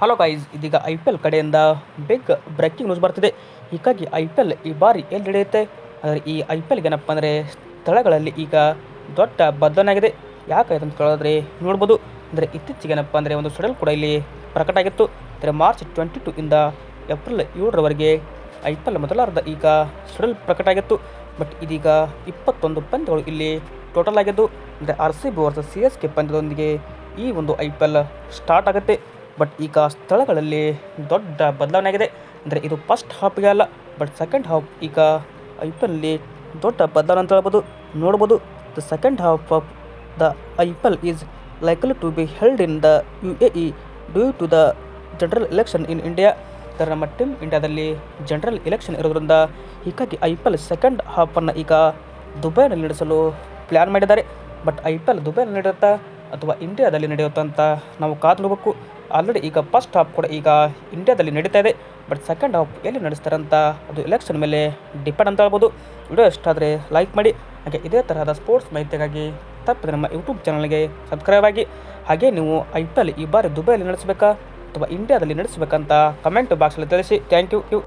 Hello guys ಇದೀಗ I P L ಕಡೆಯಿಂದ big breaking news ಬರ್ತಿದೆ. ಹೀಗಾಗಿ ಐ ಪಿ ಎಲ್ ಈ ಬಾರಿ ಎಲ್ಲಿ ನಡೆಯುತ್ತೆ ಆದರೆ ಈ ಐ ಪಿ ಎಲ್ಗೆ ಏನಪ್ಪ ಅಂದರೆ ಸ್ಥಳಗಳಲ್ಲಿ ಈಗ ದೊಡ್ಡ ಬದಲಾವಣೆ ಯಾಕೆ ಅಂತ ಕೇಳಿದ್ರೆ ನೋಡ್ಬೋದು. ಅಂದರೆ ಇತ್ತೀಚೆಗೆ ಏನಪ್ಪ ಅಂದರೆ ಒಂದು ಶೆಡ್ಯೂಲ್ ಕೂಡ ಇಲ್ಲಿ ಪ್ರಕಟ ಆಗಿತ್ತು. ಅಂದರೆ ಮಾರ್ಚ್ ಟ್ವೆಂಟಿ ಟು ಇಂದ ಏಪ್ರಿಲ್ ಏಳರವರೆಗೆ ಐ ಪಿ ಎಲ್ ಮೊದಲಾರ್ಧ ಈಗ ಶೆಡ್ಯೂಲ್ ಪ್ರಕಟ ಆಗಿತ್ತು. ಬಟ್ ಇದೀಗ ಇಪ್ಪತ್ತೊಂದು ಪಂದ್ಯಗಳು ಇಲ್ಲಿ ಟೋಟಲ್ ಆಗಿದ್ದು. ಅಂದರೆ R C B versus C S K ಪಂದ್ಯದೊಂದಿಗೆ ಈ ಒಂದು ಐ ಪಿ ಎಲ್ ಸ್ಟಾರ್ಟ್ ಆಗುತ್ತೆ. ಬಟ್ ಈಗ ಸ್ಥಳಗಳಲ್ಲಿ ದೊಡ್ಡ ಬದಲಾವಣೆ ಆಗಿದೆ ಅಂದರೆ ಇದು ಫಸ್ಟ್ ಹಾಫ್ಗೆ ಅಲ್ಲ ಬಟ್ ಸೆಕೆಂಡ್ ಹಾಫ್ ಈಗ ಐ ಪಿ ಎಲ್ಲಿ ದೊಡ್ಡ ಬದಲಾವಣೆ ಅಂತ ಹೇಳ್ಬೋದು. ನೋಡ್ಬೋದು the second half of the I P L is likely to be held in the U A E due to the general election in India ಅಂದರೆ ನಮ್ಮ ಟೀಮ್ ಇಂಡಿಯಾದಲ್ಲಿ ಜನರಲ್ ಎಲೆಕ್ಷನ್ ಇರೋದ್ರಿಂದ ಹೀಗಾಗಿ ಐ ಪಿ ಎಲ್ ಸೆಕೆಂಡ್ ಹಾಫನ್ನು ಈಗ ದುಬೈನಲ್ಲಿ ನಡೆಸಲು plan ಮಾಡಿದ್ದಾರೆ. ಬಟ್ ಐ ಪಿ ಎಲ್ ದುಬೈನಲ್ಲಿ ನಡೆಯುತ್ತಾ ಅಥವಾ ಇಂಡಿಯಾದಲ್ಲಿ ನಡೆಯುತ್ತಂತ ನಾವು ಕಾದು ನೋಡಬೇಕು. ಆಲ್ರೆಡಿ ಈಗ ಫಸ್ಟ್ ಹಾಫ್ ಕೂಡ ಈಗ ಇಂಡಿಯಾದಲ್ಲಿ ನಡೀತಾ ಇದೆ. ಬಟ್ ಸೆಕೆಂಡ್ ಹಾಫ್ ಎಲ್ಲಿ ನಡೆಸ್ತಾರೆ ಅಂತ ಅದು ಎಲೆಕ್ಷನ್ ಮೇಲೆ ಡಿಪೆಂಡ್ ಅಂತ ಹೇಳ್ಬೋದು. ವಿಡಿಯೋ ಇಷ್ಟ ಆದರೆ ಲೈಕ್ ಮಾಡಿ. ಹಾಗೆ ಇದೇ ತರಹದ ಸ್ಪೋರ್ಟ್ಸ್ ಮಾಹಿತಿಗಾಗಿ ತಪ್ಪದೆ ನಮ್ಮ ಯೂಟ್ಯೂಬ್ ಚಾನಲ್ಗೆ ಸಬ್ಸ್ಕ್ರೈಬ್ ಆಗಿ. ಹಾಗೆ ನೀವು ಐ ಪಿ ಎಲ್ ಈ ಬಾರಿ ದುಬೈಯಲ್ಲಿ ನಡೆಸಬೇಕಾ ಅಥವಾ ಇಂಡಿಯಾದಲ್ಲಿ ನಡೆಸಬೇಕಂತ ಕಮೆಂಟ್ ಬಾಕ್ಸಲ್ಲಿ ತಿಳಿಸಿ. Thank you you